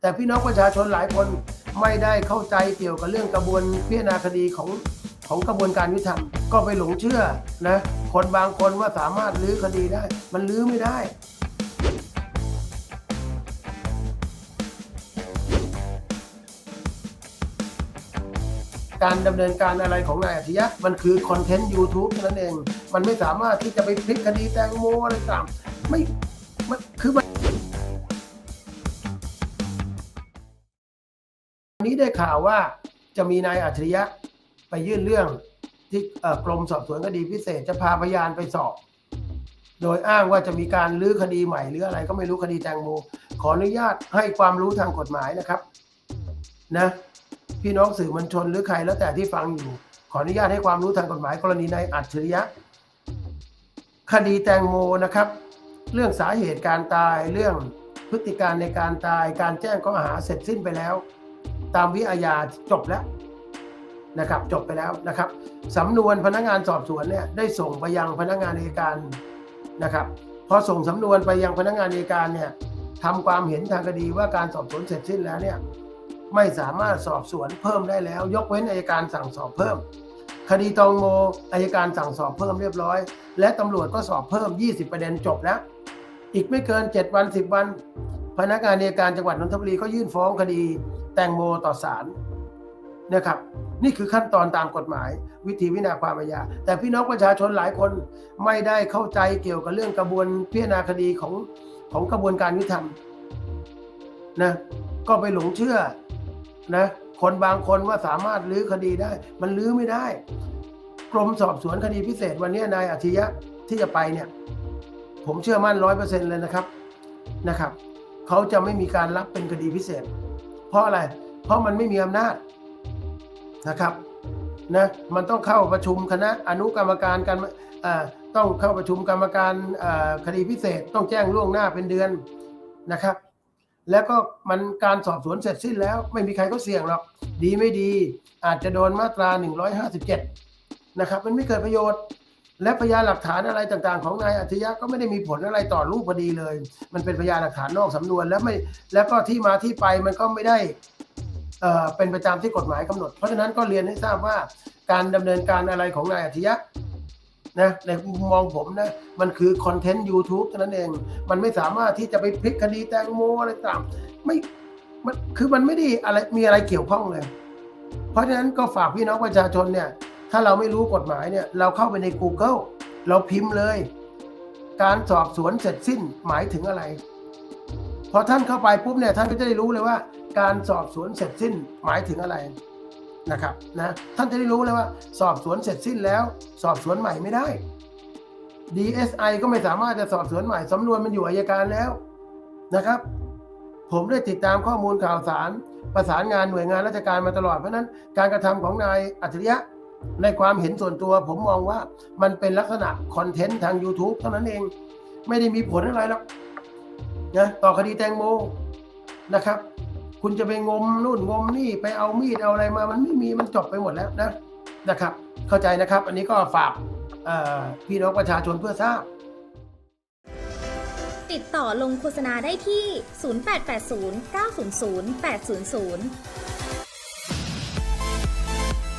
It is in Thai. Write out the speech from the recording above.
แต่พี่น้องประชาชนหลายคนไม่ได้เข้าใจเกี่ยวกับเรื่องกระบวนพิจารณาคดีของของกระบวนการยุติธรรมก็ไปหลงเชื่อนะคนบางคนว่าสามารถลื้อคดีได้ มันลื้อไม่ได้การดำเนินการอะไรของนายอาชญะมันคือคอนเทนต์ YouTube เท่านั้นเอง มันไม่สามารถที่จะไปพลิกคดีแตงโมอะไรต่างไม่ มันคือมัน นี้ได้ข่าวว่าจะมีนายอัจฉริยะไปยื่นเรื่องที่กรมสอบสวนคดีพิเศษจะพาพยานไปสอบ โดยอ้างว่าจะมีการลื้อคดีใหม่หรืออะไรก็ไม่รู้คดีแตงโมขออนุญาตให้ความรู้ทางกฎหมายนะครับ นะพี่น้องสื่อมวลชนหรือใครแล้วแต่ที่ฟังอยู่ ขออนุญาตให้ความรู้ทางกฎหมายกรณีนายอัจฉริยะ คดีแตงโมนะครับ เรื่องสาเหตุการตายเรื่องพฤติการในการตายการแจ้งข้อหาเสร็จสิ้นไปแล้ว ตามวิอาญาจบแล้วนะครับจบไปแล้วนะครับสำนวนพนักงานสอบสวนเนี่ยได้ส่งไปยังพนักงานอัยการนะครับพอส่งสำนวนไปยังพนักงานอัยการเนี่ยทำความเห็นทางคดีว่าการสอบสวนเสร็จสิ้นแล้วเนี่ยไม่สามารถสอบสวนเพิ่มได้แล้ว ยกเว้นอายการสั่งสอบเพิ่ม คดีตองโมอายการสั่งสอบเพิ่มเรียบร้อย และตำรวจก็สอบเพิ่ม 20 ประเด็นจบแล้ว อีกไม่เกิน 7 วัน 10 วัน พนักงานอัยการจังหวัดนนทบุรีก็ยื่นฟ้องคดีแตงโมต่อศาลนะครับนี่คือขั้นตอนตามกฎหมาย วิธีวินาความอาญาแต่พี่น้องประชาชนหลายคนไม่ได้เข้าใจเกี่ยวกับเรื่องกระบวนพิจารณาคดีของของกระบวนการยุติธรรมนะก็ไปหลงเชื่อนะคนบางคนว่าสามารถลื้อคดีได้ มันลื้อไม่ได้ กรมสอบสวนคดีพิเศษวันนี้นายอาชิยะที่จะไปเนี่ย ผมเชื่อมั่นร้อยเปอร์เซ็นต์เลยนะครับนะครับ เขาจะไม่มีการรับเป็นคดีพิเศษ เพราะอะไร เพราะมันไม่มีอำนาจนะครับนะมันต้องเข้าประชุมคณะอนุกรรมการการต้องเข้าประชุมกรรมการคดีพิเศษต้องแจ้งล่วงหน้าเป็นเดือนนะครับ แล้วก็มันการสอบสวนเสร็จสิ้นแล้ว ไม่มีใครเขาเสี่ยงหรอกดีไม่ดี อาจจะโดนมาตรา 157 นะครับ มันไม่เกิดประโยชน์ และพยานหลักฐานอะไรต่างๆ ของนายอัจฉริยะก็ไม่ได้มีผลอะไรต่อรูปคดีเลย มันเป็นพยานหลักฐานนอกสำนวนแล้วไม่แล้วก็ที่มาที่ไปมันก็ไม่ได้เอ่อเป็นไปตามที่กฎหมายกำหนด เพราะฉะนั้นก็เรียนให้ทราบว่าการดำเนินการอะไรของนายอัจฉริยะนะในมุมมองผมนะมันคือคอนเทนต์ YouTube เท่านั้นเอง มันไม่สามารถที่จะไปพลิกคดีแตงโมอะไรต่างไม่มันคือมันไม่ได้อะไรมีอะไรเกี่ยวข้องเลย เพราะฉะนั้นก็ฝากพี่น้องประชาชนเนี่ย ถ้าเราไม่รู้กฎหมายเนี่ยเราเข้าไปใน Google เราพิมพ์เลย การสอบสวนเสร็จสิ้นหมายถึงอะไร พอท่านเข้าไปปุ๊บเนี่ยท่านก็จะได้รู้เลยว่า การสอบสวนเสร็จสิ้นหมายถึงอะไรนะครับนะท่านจะได้รู้เลยว่า สอบสวนเสร็จสิ้นแล้ว สอบสวนใหม่ไม่ได้ DSI ก็ไม่สามารถจะสอบสวนใหม่สำนวนมันอยู่อายการแล้วนะครับ ผมได้ติดตามข้อมูลข่าวสาร ประสานงานหน่วยงานราชการมาตลอดเพราะฉะนั้นการกระทำของนายอัจฉริยะ ในความเห็นส่วนตัวผมมองว่ามันเป็นลักษณะคอนเทนต์ทาง YouTube เท่านั้นเอง ไม่ได้มีผลอะไรหรอกนะต่อคดีแตงโมนะครับ คุณจะไปงมนู่นงมนี่ไปเอามีดเอาอะไรมา มันไม่มีมันจบไปหมดแล้วนะนะครับ เข้าใจนะครับ อันนี้ก็ฝากพี่น้องประชาชนเพื่อทราบ ติดต่อลงโฆษณาได้ที่ 0880 900 800